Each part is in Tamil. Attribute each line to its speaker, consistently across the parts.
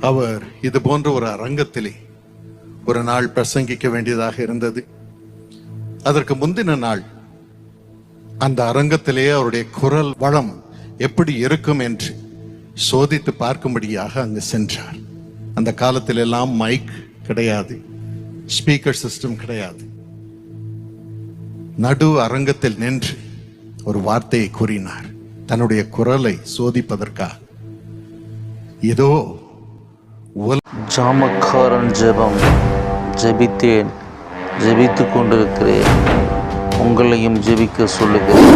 Speaker 1: அவர் இது போன்ற ஒரு அரங்கத்திலே ஒரு நாள் பிரசங்கிக்க வேண்டியதாக இருந்தது. அதற்கு முந்தின நாள் அந்த அரங்கத்திலே அவருடைய குரல் வளம் எப்படி இருக்கும் என்று சோதித்து பார்க்கும்படியாக அங்கு சென்றார். அந்த காலத்தில் எல்லாம் மைக் கிடையாது ஸ்பீக்கர் சிஸ்டம் கிடையாது. நடு அரங்கத்தில் நின்று ஒரு வார்த்தையை கூறினார். தன்னுடைய குரலை சோதிப்பதற்காக ஏதோ
Speaker 2: ஜாமக்காரன் ஜெபம் ஜெபித்தேன் ஜெபித்து கொண்டிருக்கிறேன். உங்களையும் ஜெபிக்க சொல்லுகிறேன்.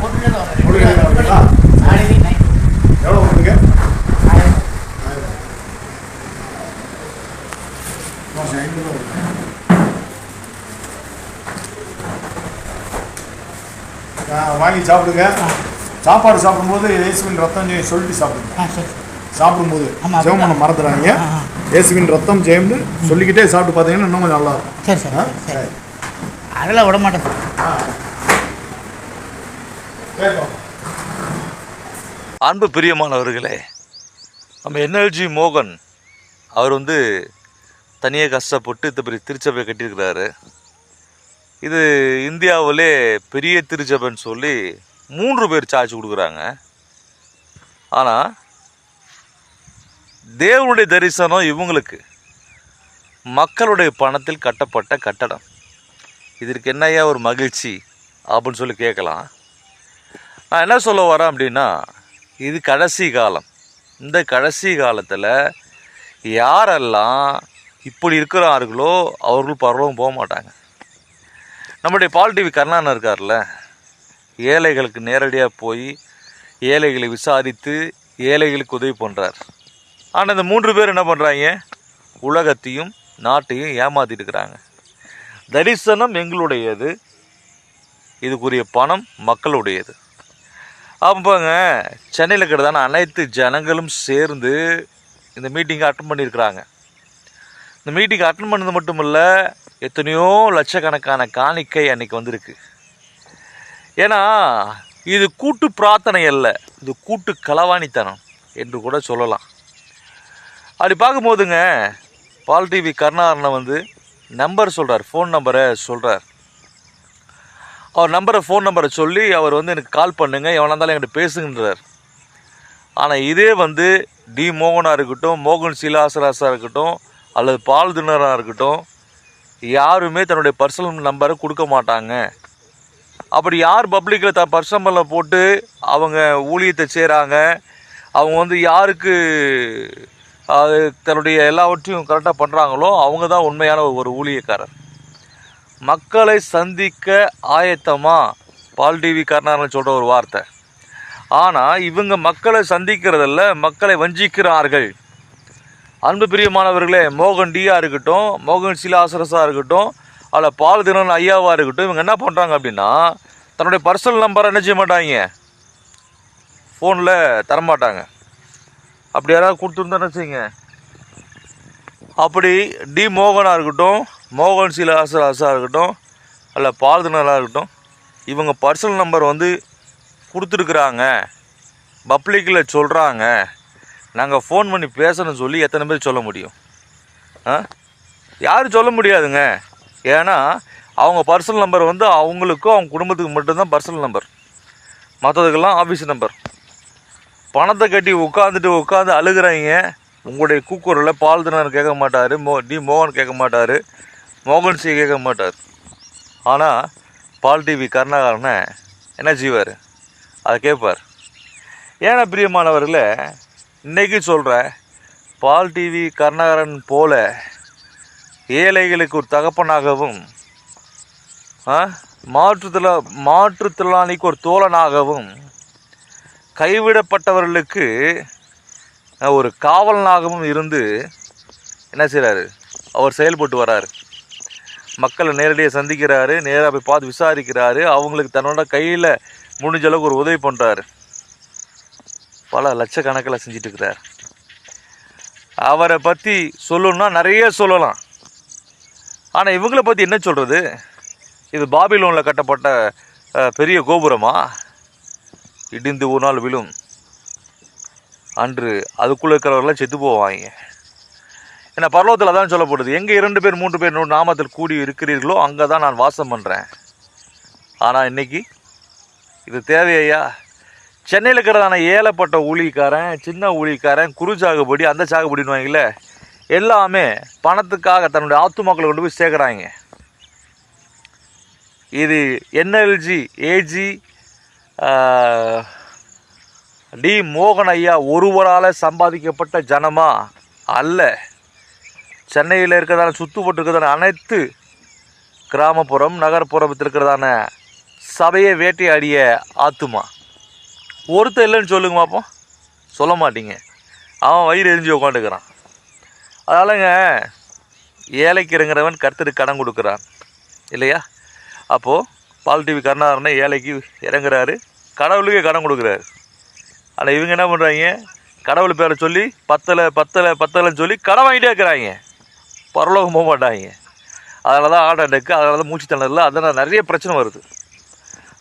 Speaker 3: போட்டு வாங்கி சாப்பிடுங்க. சாப்பாடு சாப்பிடும்போது இயேசுவின் ரத்தம் ஜெயம் சொல்லிட்டு சாப்பிடுங்க. சாப்பிடும்போது ஜெபம் பண்ண
Speaker 4: ஆ.
Speaker 3: இயேசுவின் ரத்தம் ஜெயம்னு சொல்லிக்கிட்டே சாப்பிட்டு பார்த்தீங்கன்னா இன்னும் கொஞ்சம் நல்லா இருக்கும்.
Speaker 4: சரி சரி அதெல்லாம் விட மாட்டேன்.
Speaker 5: அன்பு பிரியமானவர்களே நம்ம என்எல்ஜி மோகன் அவர் வந்து தனியாக கஷ்டப்பட்டு இந்த பெரிய திருச்சபை கட்டியிருக்கிறாரு. இது இந்தியாவிலே பெரிய திருச்சபைன்னு சொல்லி மூன்று பேர் சார்ஜ் கொடுக்குறாங்க. ஆனால் தேவனுடைய தரிசனம் இவங்களுக்கு. மக்களுடைய பணத்தில் கட்டப்பட்ட கட்டடம். இதற்கு என்னையா ஒரு மகிழ்ச்சி அப்படின்னு சொல்லி கேட்கலாம். நான் என்ன சொல்ல வரேன் அப்படின்னா இது கடைசி காலம். இந்த கடைசி காலத்தில் யாரெல்லாம் இப்படி இருக்கிறார்களோ அவர்கள் பரவவும் போக மாட்டாங்க. நம்முடைய பால் டிவி கருணாநிதி இருக்கார்ல ஏழைகளுக்கு நேரடியாக போய் ஏழைகளை விசாரித்து ஏழைகளுக்கு உதவி பண்ணுறார் ஆனால் இந்த மூன்று பேர் என்ன பண்ணுறாங்க உலகத்தையும் நாட்டையும் ஏமாற்றிட்டு இருக்கிறாங்க. தரிசனம் எங்களுடையது இதுக்குரிய பணம் மக்களுடையது. அப்போங்க சென்னையில் இருக்கிறதான அனைத்து ஜனங்களும் சேர்ந்து இந்த மீட்டிங்கை அட்டன் பண்ணியிருக்கிறாங்க. இந்த மீட்டிங் அட்டன் பண்ணது மட்டும் இல்லை எத்தனையோ லட்சக்கணக்கான காணிக்கை அன்றைக்கி வந்திருக்கு. ஏன்னா இது கூட்டு பிரார்த்தனை அல்ல இது கூட்டு களவாணித்தனம் என்று கூட சொல்லலாம். அப்படி பார்க்கும்போதுங்க பால் டிவி கருணாகரனை வந்து நம்பர் சொல்கிறார் ஃபோன் நம்பரை சொல்கிறார் அவர் நம்பரை ஃபோன் நம்பரை சொல்லி அவர் வந்து எனக்கு கால் பண்ணுங்கள் எவனா இருந்தாலும் என்கிட்ட பேசுகின்றார் ஆனால் இதே வந்து டி மோகனாக இருக்கட்டும் மோகன் சீலாசராசாக இருக்கட்டும் அல்லது பால் தினராக இருக்கட்டும் யாருமே தன்னுடைய பர்சனல் நம்பரை கொடுக்க மாட்டாங்க. அப்படி யார் பப்ளிக்கில் த பர்சனலில் போட்டு அவங்க ஊழியத்தை செய்கிறாங்க அவங்க வந்து யாருக்கு அது தன்னுடைய எல்லாவற்றையும் கரெக்டாக பண்ணுறாங்களோ அவங்க தான் உண்மையான ஒரு ஊழியக்காரர். மக்களை சந்திக்க ஆயத்தமா பால் டிவி சொல்கிற ஒரு வார்த்தை. ஆனால் இவங்க மக்களை சந்திக்கிறதில்ல மக்களை வஞ்சிக்கிறார்கள். அன்பு பிரியமானவர்களே மோகன் டியா இருக்கட்டும் மோகன் சிலாசரஸாக இருக்கட்டும் அதில் பால் தினன் ஐயாவாக இருக்கட்டும் இவங்க என்ன பண்ணுறாங்க அப்படின்னா தன்னுடைய பர்சனல் நம்பரை என்ன செய்ய மாட்டாங்க? ஃபோனில் தரமாட்டாங்க. அப்படி யாராவது கொடுத்துருந்தா வச்சுங்க அப்படி டி மோகனாக இருக்கட்டும் மோகன் சீலாசராஸாக இருக்கட்டும் அல்ல பால்தினராக இருக்கட்டும் இவங்க பர்சனல் நம்பர் வந்து கொடுத்துருக்குறாங்க. பப்ளிக்கில் சொல்கிறாங்க நாங்கள் ஃபோன் பண்ணி பேசணும்னு சொல்லி எத்தனை பேர் சொல்ல முடியும்? ஆ? யாரும் சொல்ல முடியாதுங்க. ஏன்னா அவங்க பர்சனல் நம்பர் வந்து அவங்களுக்கும் அவங்க குடும்பத்துக்கு மட்டும்தான் பர்சனல் நம்பர் மற்றதுக்கெல்லாம் ஆஃபீஸ் நம்பர் பணத்தை கட்டி உட்காந்துட்டு உட்காந்து அழுகிறாங்க. உங்களுடைய கூக்குரலில் பால் தினர் கேட்க மாட்டார். மோ டி மோகன் கேட்க மாட்டார். மோகன் சி கேட்க மாட்டார். ஆனால் பால் டிவி கருணாகரனை என்ன செய்வார்? அதை கேட்பார். ஏன்னா பிரியமானவர்களே இன்றைக்கி சொல்கிறேன் பால் டிவி கருணாகரன் போல ஏழைகளுக்கு ஒரு தகப்பனாகவும் ஆ, மாற்றுத்திறனாளிக்கு ஒரு தோழனாகவும் கைவிடப்பட்டவர்களுக்கு ஒரு காவலனாகவும் இருந்து என்ன செய்கிறாரு அவர் செயல்பட்டு வராரு. மக்களை நேரடியாக சந்திக்கிறாரு நேராக போய் பார்த்து விசாரிக்கிறாரு. அவங்களுக்கு தன்னோட கையில் முடிஞ்ச அளவுக்கு ஒரு உதவி பண்ணுறாரு பல லட்சக்கணக்கில் செஞ்சுட்டு இருக்கிறார் அவரை பற்றி சொல்லணும்னா நிறைய சொல்லலாம். ஆனால் இவங்கள பற்றி என்ன சொல்கிறது இது பாபிலோனில் கட்டப்பட்ட பெரிய கோபுரமா? இடிந்து ஒரு நாள் விழும். அன்று அதுக்குள்ளே இருக்கிறவர்களாம் செத்து போவாங்க. ஏன்னா பர்வத்தில் அதான் சொல்லப்படுது. எங்கே இரண்டு பேர் மூன்று பேர் நாமத்தில் கூடி இருக்கிறீர்களோ அங்கே தான் நான் வாசம் பண்ணுறேன் ஆனால் இன்னைக்கு இது தேவையா? சென்னையில் இருக்கிறதான ஏழப்பட்ட ஊழிக்காரன் சின்ன ஊழிக்காரன் குறு சாகுபடி அந்த சாகுபடின்னு எல்லாமே பணத்துக்காக தன்னுடைய ஆத்துமாக்களை கொண்டு போய் சேர்க்குறாங்க. இது என்எல்ஜி ஏஜி டி மோகன் ஐயா ஒருவரால் சம்பாதிக்கப்பட்ட ஜனமா அல்ல. சென்னையில் இருக்கிறதான சுற்றுப்பட்டு இருக்கிறதான அனைத்து கிராமப்புறம் நகர்ப்புறத்தில் இருக்கிறதான சபையை வேட்டையாடிய ஆத்துமா. ஒருத்தர் இல்லைன்னு சொல்லுங்க பார்ப்போம் சொல்ல மாட்டீங்க. அவன் வயிறு எரிஞ்சு உட்காந்துக்கிறான் அதனாலங்க ஏழைக்கு இறங்குறவன் கடன் கொடுக்குறான். இல்லையா? அப்போது பால் டிவி கருணாகரனை ஏழைக்கு இறங்குறாரு. கடவுளுக்கே கடன் கொடுக்குறாரு. ஆனால் இவங்க என்ன பண்ணுறாங்க கடவுள் பேரை சொல்லி பத்தலை பத்தலை பத்தலைன்னு சொல்லி கடன் வாங்கிட்டே இருக்கிறாங்க. பரலோகம் போக மாட்டாங்க. அதனால தான் ஆர்ட் அட்டாக்கு அதனால தான் மூச்சு திணறல அதனால் நிறைய பிரச்சனை வருது.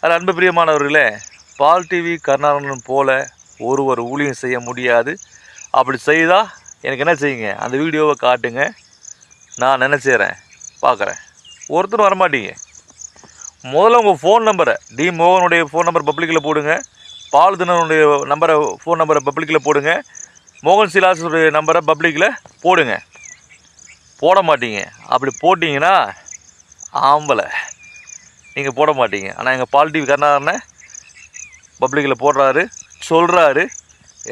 Speaker 5: அதில் அன்பு பிரியமானவர்களே பால் டிவி கருணாகரன் போல ஒருவர் ஊழியம் செய்ய முடியாது. அப்படி செய்தால் எனக்கு என்ன செய்யுங்க? அந்த வீடியோவை காட்டுங்க. நான் நினச்சிறேன் பார்க்குறேன். ஒருத்தரும் வரமாட்டீங்க. முதல்ல உங்கள் ஃபோன் நம்பரை டி மோகனுடைய ஃபோன் நம்பர் பப்ளிக்கில் போடுங்க. பால் தினனுடைய நம்பரை ஃபோன் நம்பரை பப்ளிக்கில் போடுங்க. மோகன் சிலாசுடைய நம்பரை பப்ளிக்கில் போடுங்க. போட மாட்டீங்க. அப்படி போட்டிங்கன்னா ஆம்பளை. நீங்கள் போட மாட்டீங்க. ஆனால் எங்கள் பால் டிவி கருணாகரனை பப்ளிக்கில் போடுறாரு சொல்கிறாரு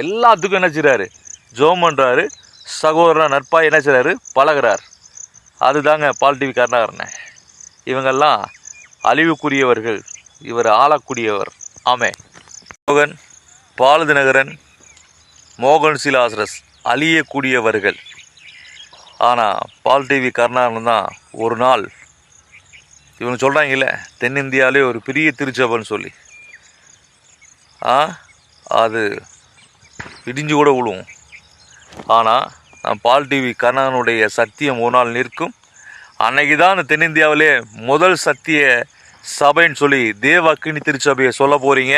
Speaker 5: எல்லாத்துக்கும் என்ன செய்கிறாரு ஜோம் பண்ணுறாரு சகோதரன் நட்பாக என்ன செய்கிறாரு பழகிறார். அதுதாங்க பால் டிவி கருணாகரனை. இவங்கெல்லாம் அழிவுக்குரியவர்கள். இவர் ஆளக்கூடியவர். ஆமே மோகன் பாலதிநகரன் மோகன் சிலாசரஸ் அழியக்கூடியவர்கள். ஆனால் பால் டிவி கருணாகரன் தான் ஒரு நாள். இவங்க சொல்கிறாங்கல்ல தென்னிந்தியாவிலே ஒரு பெரிய திருச்சபைன்னு சொல்லி. அது இடிஞ்சு கூட விழுவும் ஆனால் நம் பால் டிவி கர்ணனுடைய சத்தியம் ஒரு நாள் நிற்கும். அன்னைக்கு தான் அந்த தென்னிந்தியாவிலே முதல் சத்திய சபைன்னு சொல்லி தேவ அக்கினி திருச்சபையை சொல்ல போகிறீங்க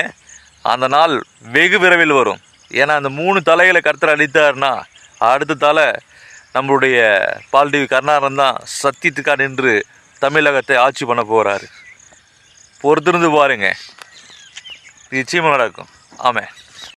Speaker 5: அந்த நாள் வெகு விரைவில் வரும். ஏன்னா அந்த மூணு தலைகளை கருத்தர் அளித்தார்னா அடுத்த தலை நம்மளுடைய பால் டிவி கர்ணாரன் தான் சத்தியத்துக்காக நின்று தமிழகத்தை ஆட்சி பண்ண போகிறாரு பொறுத்திருந்து பாருங்க. நிச்சயமாக நடக்கும். ஆமாம்